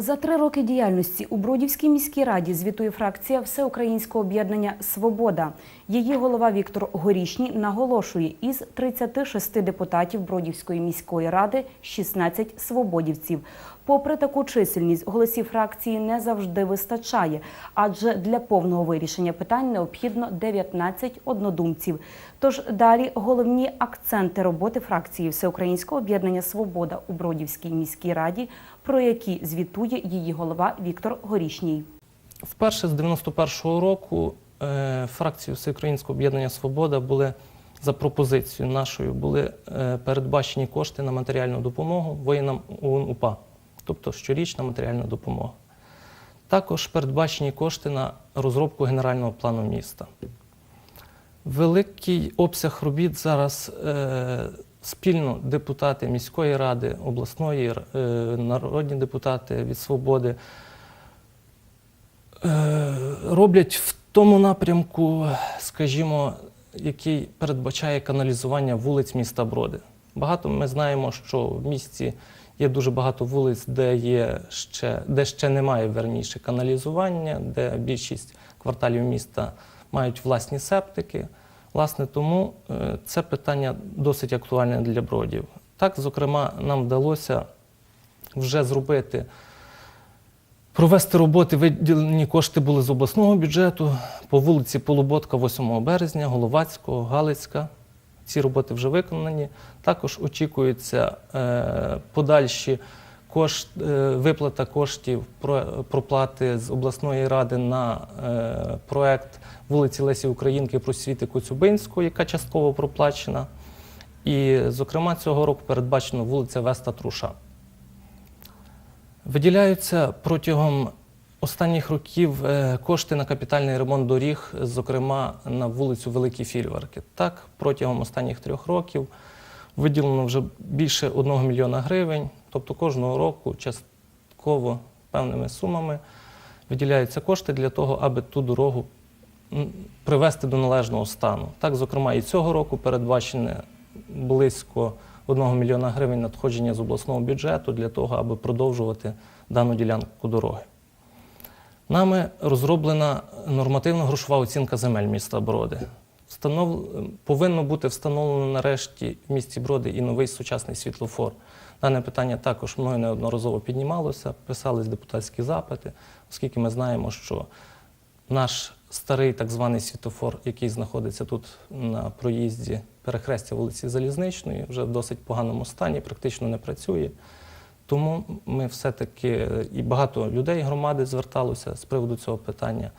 За три роки діяльності у Бродівській міській раді звітує фракція Всеукраїнського об'єднання Свобода. Її голова Віктор Горішній наголошує, із 36 депутатів Бродівської міської ради 16 свободівців. Попри таку чисельність, голосів фракції не завжди вистачає, адже для повного вирішення питань необхідно 19 однодумців. Тож далі головні акценти роботи фракції Всеукраїнського об'єднання Свобода у Бродівській міській раді, про які звітує її голова Віктор Горішній. Вперше з 91-го року е, фракції Всеукраїнського об'єднання Свобода були за пропозицією нашою були е, передбачені кошти на матеріальну допомогу воїнам ОУН УПА, тобто щорічна матеріальна допомога. Також передбачені кошти на розробку генерального плану міста. Великий обсяг робіт зараз е, спільно депутати міської ради, обласної, е, народні депутати від свободи е, роблять в тому напрямку, скажімо, який передбачає каналізування вулиць міста Броди. Багато ми знаємо, що в місті є дуже багато вулиць, де є ще, де ще немає верніше каналізування, де більшість кварталів міста мають власні септики. Власне, тому е, це питання досить актуальне для бродів. Так, зокрема, нам вдалося вже зробити, провести роботи, виділені кошти були з обласного бюджету по вулиці Полуботка, 8 березня, Головацького, Галицька. Ці роботи вже виконані. Також очікується е, подальші кошт, е, виплата коштів про, проплати з обласної ради на е, проект вулиці Лесі Українки просвіти Коцюбинського, яка частково проплачена. І, зокрема, цього року передбачено вулиця Веста Труша. Виділяються протягом останніх років е, кошти на капітальний ремонт доріг, зокрема на вулицю Великі Фільварки. Так, протягом останніх трьох років виділено вже більше 1 мільйона гривень. Тобто кожного року частково певними сумами виділяються кошти для того, аби ту дорогу привести до належного стану. Так, зокрема, і цього року передбачене близько 1 мільйона гривень надходження з обласного бюджету для того, аби продовжувати дану ділянку дороги. Нами розроблена нормативно-грошова оцінка земель міста Броди. Встанов... Повинно бути встановлено нарешті в місті Броди і новий сучасний світлофор. Дане питання також мною неодноразово піднімалося, писались депутатські запити, оскільки ми знаємо, що наш старий так званий світофор, який знаходиться тут на проїзді перехрестя вулиці Залізничної, вже в досить поганому стані, практично не працює. Тому ми все-таки і багато людей громади зверталося з приводу цього питання.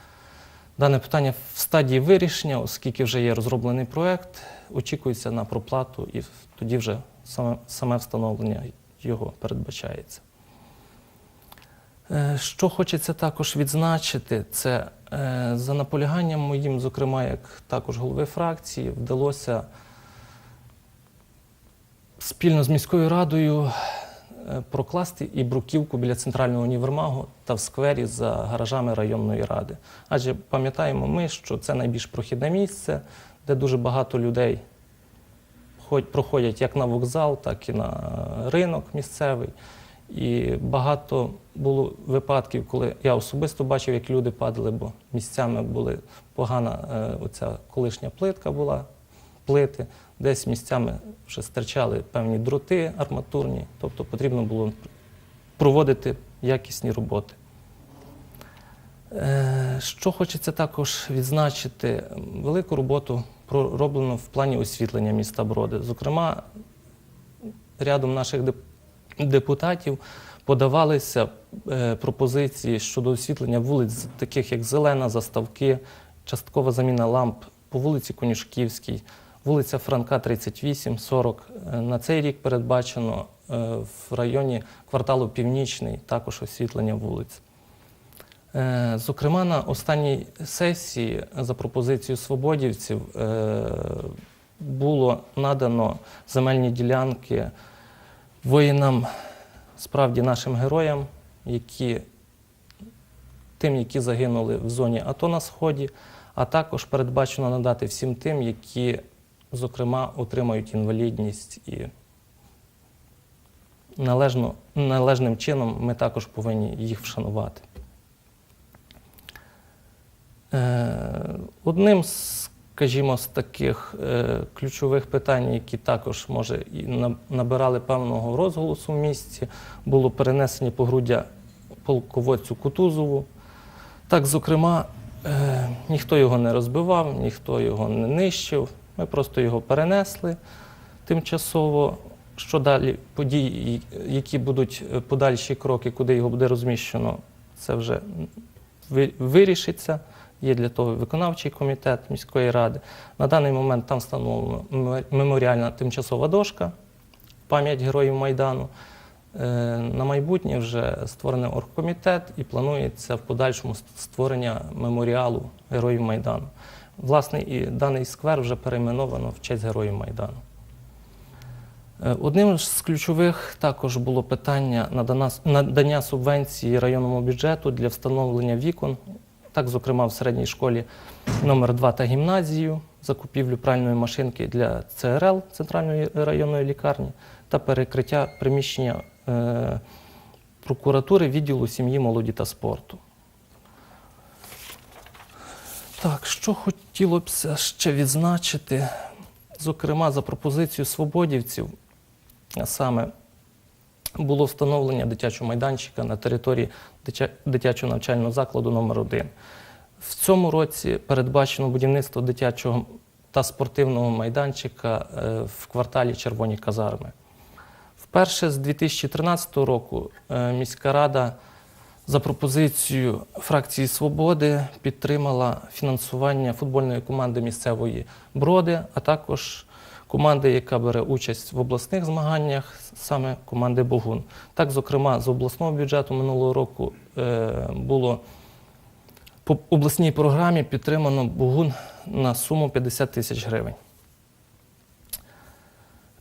Дане питання в стадії вирішення, оскільки вже є розроблений проект, очікується на проплату, і тоді вже саме, саме встановлення його передбачається. Е, Що хочеться також відзначити, це за наполяганням моїм, зокрема, як також голови фракції, вдалося спільно з міською радою е, прокласти і бруківку біля центрального універмагу та в сквері за гаражами районної ради. Адже пам'ятаємо ми, що це найбільш прохідне місце, де дуже багато людей проходять як на вокзал, так і на ринок місцевий. І багато було випадків, коли я особисто бачив, як люди падали, бо місцями були погана е, оця колишня плитка була, плити, десь місцями вже стирчали певні дроти арматурні, тобто потрібно було проводити якісні роботи. Е, Що хочеться також відзначити, велику роботу пророблено в плані освітлення міста Броди. Зокрема, рядом наших деп- депутатів подавалися е, пропозиції щодо освітлення вулиць, таких як Зелена, Заставки, часткова заміна ламп по вулиці Конюшківській, вулиця Франка, 38, 40. Е, На цей рік передбачено е, в районі кварталу Північний також освітлення вулиць. Зокрема, на останній сесії за пропозицією свободівців було надано земельні ділянки воїнам, справді нашим героям, які, тим, які загинули в зоні АТО на Сході, а також передбачено надати всім тим, які, зокрема, отримають інвалідність і належно, належним чином ми також повинні їх вшанувати. Е, Одним з, скажімо, з таких е, ключових питань, які також може і набирали певного розголосу в місті, було перенесення погруддя полководцю Кутузову. Так, зокрема, е, ніхто його не розбивав, ніхто його не нищив. Ми просто його перенесли тимчасово. Що далі події, які будуть е, подальші кроки, куди його буде розміщено, це вже вирішиться. Є для того виконавчий комітет міської ради. На даний момент там встановлена меморіальна тимчасова дошка, пам'ять героїв Майдану. Е, На майбутнє вже створений оргкомітет і планується в подальшому створення меморіалу героїв Майдану. Власне, і даний сквер вже перейменовано в честь героїв Майдану. Е, Одним з ключових також було питання надання субвенції районному бюджету для встановлення вікон, так, зокрема, в середній школі номер 2 та гімназію, закупівлю пральної машинки для ЦРЛ Центральної районної лікарні та перекриття приміщення е, прокуратури відділу сім'ї, молоді та спорту. Так, що хотілося ще відзначити, зокрема, за пропозицією свободівців, саме було встановлення дитячого майданчика на території дитячого навчального закладу номер 1 В цьому році передбачено будівництво дитячого та спортивного майданчика е, в кварталі Червоні казарми. Вперше з 2013 року е, міська рада за пропозицією фракції Свободи підтримала фінансування футбольної команди місцевої броди, а також команди, яка бере участь в обласних змаганнях, саме команди Богун. Так, зокрема, з обласного бюджету минулого року е, було по обласній програмі підтримано Богун на суму 50 тисяч гривень.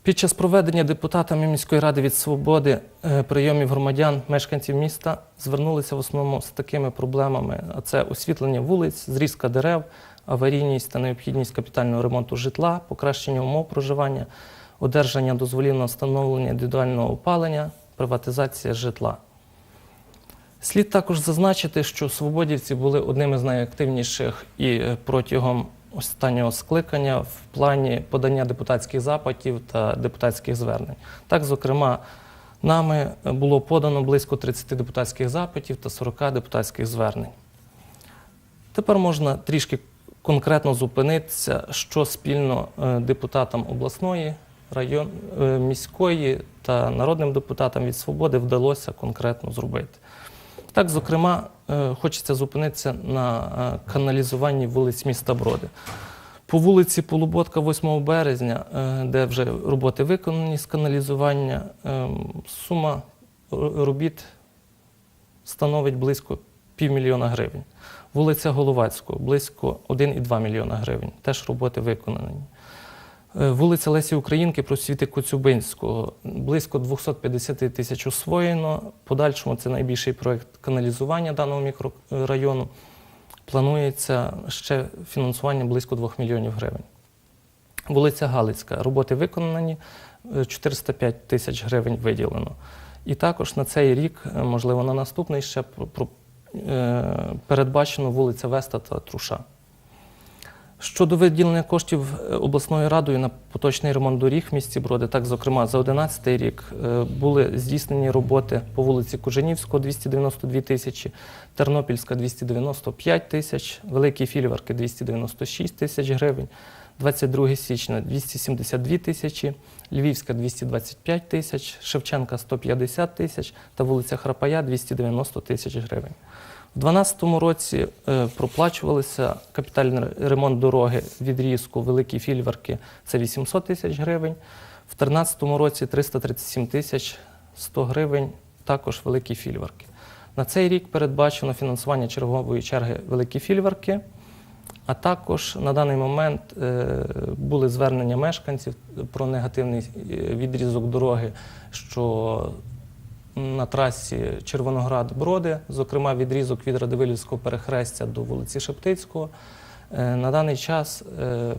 Під час проведення депутатами міської ради від свободи е, прийомів громадян, мешканців міста звернулися в основному з такими проблемами: а це освітлення вулиць, зрізка дерев, аварійність та необхідність капітального ремонту житла, покращення умов проживання, одержання дозволів на встановлення індивідуального опалення, приватизація житла. Слід також зазначити, що свободівці були одними з найактивніших і е, протягом останнього скликання в плані подання депутатських запитів та депутатських звернень. Так, зокрема, нами було подано близько 30 депутатських запитів та 40 депутатських звернень. Тепер можна трішки конкретно зупинитися, що спільно е, депутатам обласної, район, е, міської та народним депутатам від свободи вдалося конкретно зробити. Так, зокрема, е, хочеться зупинитися на каналізуванні вулиць міста Броди. По вулиці Полуботка 8 березня, де вже роботи виконані з каналізування, е, сума робіт становить близько півмільйона гривень. Вулиця Головацького близько 1,2 мільйона гривень. Теж роботи виконані. Е, Вулиця Лесі Українки, просвіти Коцюбинського, близько 250 тисяч освоєно. Подальшому це найбільший проєкт каналізування даного мікрорайону. Планується ще фінансування близько 2 мільйонів гривень. Вулиця Галицька, роботи виконані, е, 405 тисяч гривень виділено. І також на цей рік, е, можливо, на наступний ще е, передбачено вулиця Веста та Труша. Щодо виділення коштів е, обласною радою на поточний ремонт доріг в місті Броди, так, зокрема, за 2011 рік е, були здійснені роботи по вулиці Кужанівського 292 тисячі, Тернопільська 295 тисяч, Великі Фільварки 296 тисяч гривень, 22 січня 272 тисячі, Львівська 225 тисяч, Шевченка 150 тисяч та вулиця Храпая 290 тисяч гривень. У 2012 році е, проплачувалися капітальний ремонт дороги відрізку Великі Фільверки це 800 тисяч гривень. В 2013 році 337 тисяч 100 гривень, також Великі Фільверки. На цей рік передбачено фінансування чергової черги Великі Фільверки, а також на даний момент е, були звернення мешканців про негативний е, відрізок дороги, що на трасі Червоноград-Броди, зокрема відрізок від Радивилівського перехрестя до вулиці Шептицького. Е, На даний час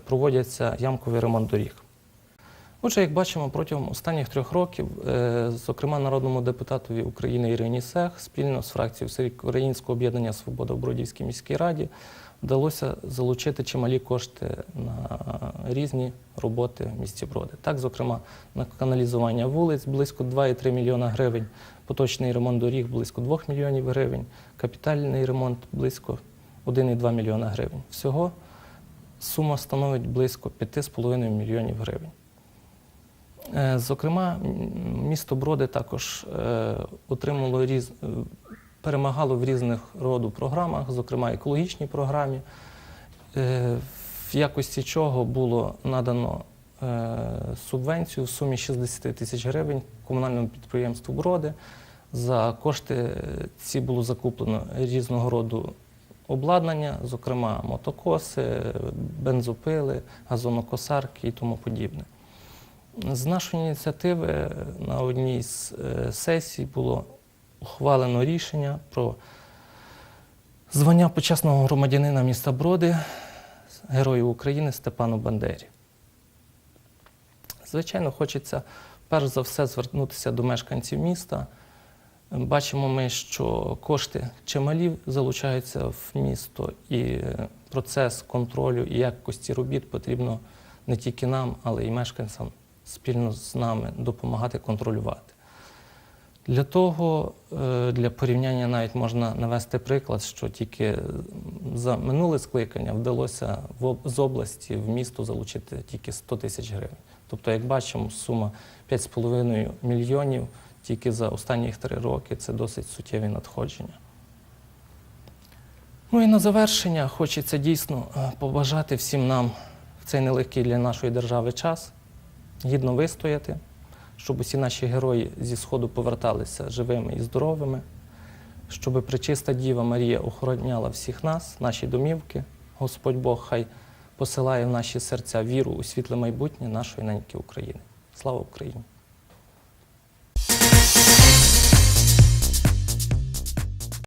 проводяться ямковий ремонт доріг. Отже, як бачимо, протягом останніх трьох років, е, зокрема, народному депутатові України Ірині Сех спільно з фракцією Всеукраїнського об'єднання Свобода в Бродівській міській раді вдалося залучити чималі кошти на різні роботи в місті Броди. Так, зокрема, на каналізування вулиць близько 2,3 мільйона гривень, поточний ремонт доріг близько 2 мільйонів гривень, капітальний ремонт близько 1,2 мільйона гривень. Всього сума становить близько 5,5 мільйонів гривень. Е, Зокрема, місто Броди також е, отримало різ... е, перемагало в різних роду програмах, зокрема екологічній програмі, в якості чого було надано субвенцію в сумі 60 тисяч гривень комунальному підприємству Броди. За кошти ці було закуплено різного роду обладнання, зокрема мотокоси, бензопили, газонокосарки і тому подібне. З нашої ініціативи на одній з е, сесій було ухвалено рішення про звання почесного громадянина міста Броди Герою України Степану Бандері. Звичайно, хочеться перш за все звернутися до мешканців міста. Бачимо ми, що кошти чималі залучаються в місто, і процес контролю і якості робіт потрібно не тільки нам, але й мешканцям спільно з нами допомагати контролювати. Для того, е, для порівняння навіть можна навести приклад, що тільки за минуле скликання вдалося з області в місто залучити тільки 100 тисяч гривень. Тобто, як бачимо, сума 5,5 мільйонів тільки за останні три роки це досить суттєві надходження. Ну і на завершення хочеться дійсно е, побажати всім нам в цей нелегкий для нашої держави час гідно вистояти, щоб усі наші герої зі Сходу поверталися живими і здоровими, щоб причиста Діва Марія охороняла всіх нас, наші домівки. Господь Бог хай посилає в наші серця віру у світле майбутнє нашої неньки України. Слава Україні!